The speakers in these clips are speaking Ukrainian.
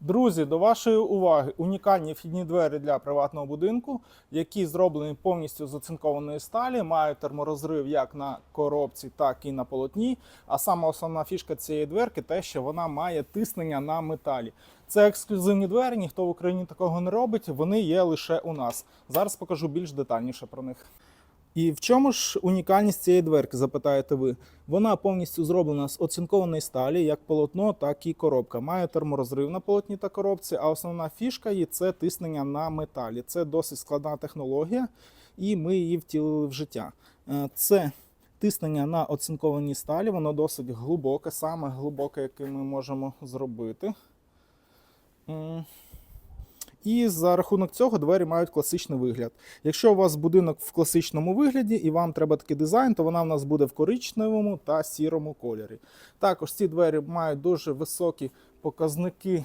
Друзі, до вашої уваги унікальні вхідні двері для приватного будинку, які зроблені повністю з оцинкованої сталі, мають терморозрив як на коробці, так і на полотні. А саме основна фішка цієї дверки те, що вона має тиснення на металі. Це ексклюзивні двері, ніхто в Україні такого не робить. Вони є лише у нас. Зараз покажу більш детальніше про них. І в чому ж унікальність цієї дверки, запитаєте ви? Вона повністю зроблена з оцинкованої сталі, як полотно, так і коробка. Має терморозрив на полотні та коробці, а основна фішка її це тиснення на металі. Це досить складна технологія, і ми її втілили в життя. Е, Це тиснення на оцинкованій сталі, воно досить глибоке, саме глибоке, яке ми можемо зробити. І за рахунок цього двері мають класичний вигляд. Якщо у вас будинок в класичному вигляді і вам треба такий дизайн, то вона в нас буде в коричневому та сірому кольорі. Також ці двері мають дуже високі показники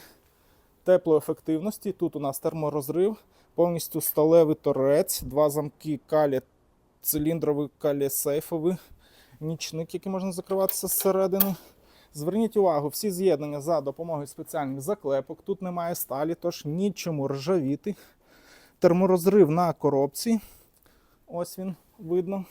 теплоефективності. Тут у нас терморозрив, повністю сталевий торець, два замки калі, циліндровий калі сейфовий, нічник, який можна закриватися зсередини. Зверніть увагу, всі з'єднання за допомогою спеціальних заклепок. Тут немає сталі, тож нічому ржавіти. Терморозрив на коробці. Ось він видно.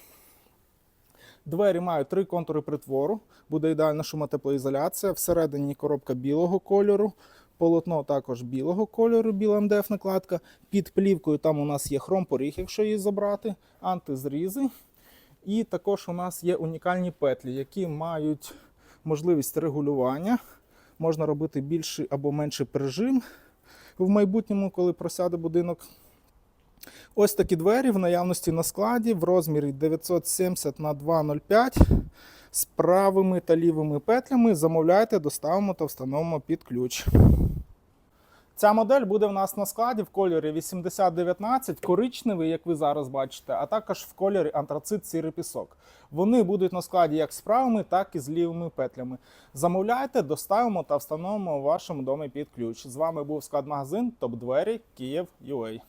Двері мають три контури притвору. Буде ідеальна шумотеплоізоляція. Всередині коробка білого кольору. Полотно також білого кольору, біла МДФ накладка. Під плівкою там у нас є хромпоріг, якщо її забрати, антизрізи. І також у нас є унікальні петлі, які мають можливість регулювання. Можна робити більший або менший прижим в майбутньому, коли просяде будинок. Ось такі двері в наявності на складі в розмірі 970 на 205 з правими та лівими петлями. Замовляйте, доставимо та встановимо під ключ. Ця модель буде в нас на складі в кольорі 8019, коричневий, як ви зараз бачите, а також в кольорі антрацит сірий пісок. Вони будуть на складі як з правими, так і з лівими петлями. Замовляйте, доставимо та встановимо в вашому домі під ключ. З вами був склад магазин Топ Двері Київ UA.